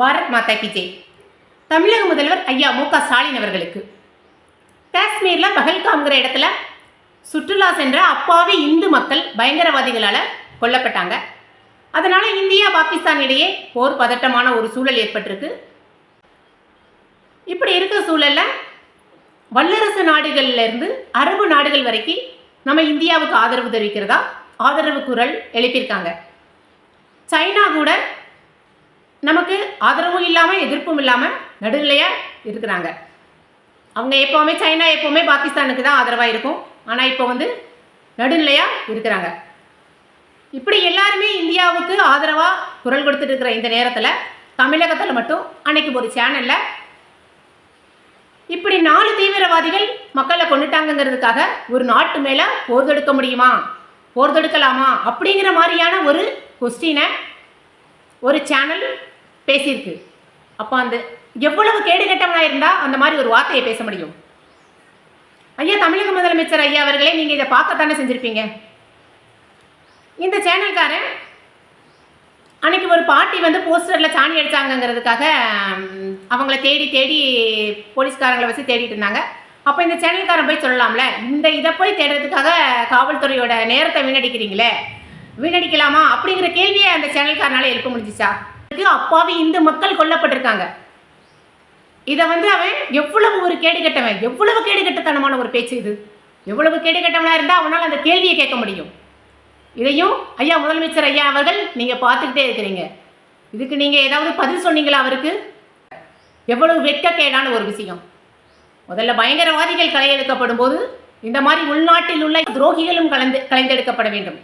பாரத் மாதா கி ஜெய். தமிழக முதல்வர் ஐயா மு க ஸ்டாலின் அவர்களுக்கு. காஷ்மீரில் பஹல்காம்ங்கிற இடத்துல சுற்றுலா சென்ற அப்பாவி இந்து மக்கள் பயங்கரவாதிகளால் கொல்லப்பட்டாங்க. அதனால் இந்தியா பாகிஸ்தான் இடையே போர் பதட்டமான ஒரு சூழல் ஏற்பட்டிருக்கு. இப்படி இருக்கிற சூழலில் வல்லரசு நாடுகள்ல இருந்து அரபு நாடுகள் வரைக்கும் நம்ம இந்தியாவுக்கு ஆதரவு தெரிவிக்கிறதா? ஆதரவு குரல் எழுப்பியிருக்காங்க. சைனா கூட நமக்கு ஆதரவும் இல்லாமல் எதிர்ப்பும் இல்லாமல் நடுநிலையாக இருக்கிறாங்க. அவங்க எப்போவுமே சைனா எப்போவுமே பாகிஸ்தானுக்கு தான் ஆதரவாக இருக்கும். ஆனால் இப்போ வந்து நடுநிலையாக இருக்கிறாங்க. இப்படி எல்லாருமே இந்தியாவுக்கு ஆதரவாக குரல் கொடுத்துட்டு இருக்கிற இந்த நேரத்தில் தமிழகத்தில் மட்டும் அன்னைக்கு ஒரு சேனலில் இப்படி நாலு தீவிரவாதிகள் மக்களை கொண்டுட்டாங்கங்கிறதுக்காக ஒரு நாட்டு மேலே போர் தொடுக்க முடியுமா? போர் தொடுக்கலாமா? அப்படிங்கிற மாதிரியான ஒரு கொஸ்டினை ஒரு சேனல் பேசியிருக்கு. அப்போ அந்த எவ்வளவு கேடுகட்டவனாக இருந்தால் அந்த மாதிரி ஒரு வார்த்தையை பேச முடியும். ஐயா தமிழக முதலமைச்சர் ஐயா அவர்களே நீங்கள் இதை பார்க்கத்தானே செஞ்சுருப்பீங்க? இந்த சேனல்காரன் அன்னைக்கு ஒரு பாட்டி வந்து போஸ்டரில் சாணி அடிச்சாங்கங்கிறதுக்காக அவங்கள தேடி தேடி போலீஸ்காரங்களை வச்சு தேடிட்டு இருந்தாங்க. அப்போ இந்த சேனல்காரன் போய் சொல்லலாம்ல இந்த இதை போய் தேடுறதுக்காக காவல்துறையோட நேரத்தை வீணடிக்கிறீங்களே? வீணடிக்கலாமா? அப்படிங்கிற கேள்வியை அந்த சேனல்காரனால எழுப்ப முடிஞ்சிச்சா? அப்பாவி இந்து மக்கள் கொல்லப்பட்டிருக்காங்க. இதை வந்து அவன் எவ்வளவு ஒரு கேடு கட்டவன் எவ்வளவு கேடுகட்டத்தனமான ஒரு பேச்சு இது. எவ்வளவு கேடு கேடுகட்டவனாக இருந்தால் அவனால் அந்த கேள்வியை கேட்க முடியும். இதையும் ஐயா முதலமைச்சர் ஐயா அவர்கள் நீங்கள் பார்த்துக்கிட்டே இருக்கிறீங்க. இதுக்கு நீங்கள் ஏதாவது பதில் சொன்னீங்களா அவருக்கு? எவ்வளவு வெட்கக்கேடான ஒரு விஷயம். முதல்ல பயங்கரவாதிகள் களையெடுக்கப்படும் போது இந்த மாதிரி உள்நாட்டில் உள்ள துரோகிகளும் கலந்து கலைந்தெடுக்கப்பட வேண்டும்.